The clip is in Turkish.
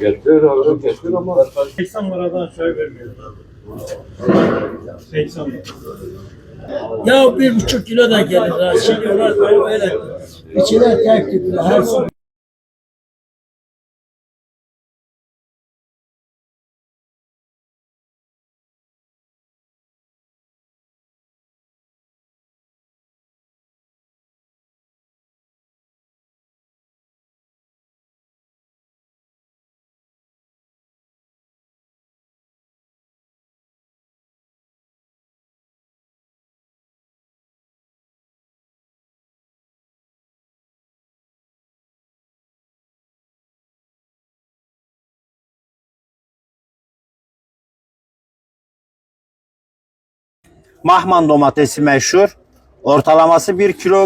Getir abi getir ama 80 liradan aşağı vermiyor. 80 lira. Ya bir buçuk kilo da gelir. Şimdi onlar böyle böyle. İçine tek tüplü her Mahman domatesi meşhur. Ortalaması 1 kilo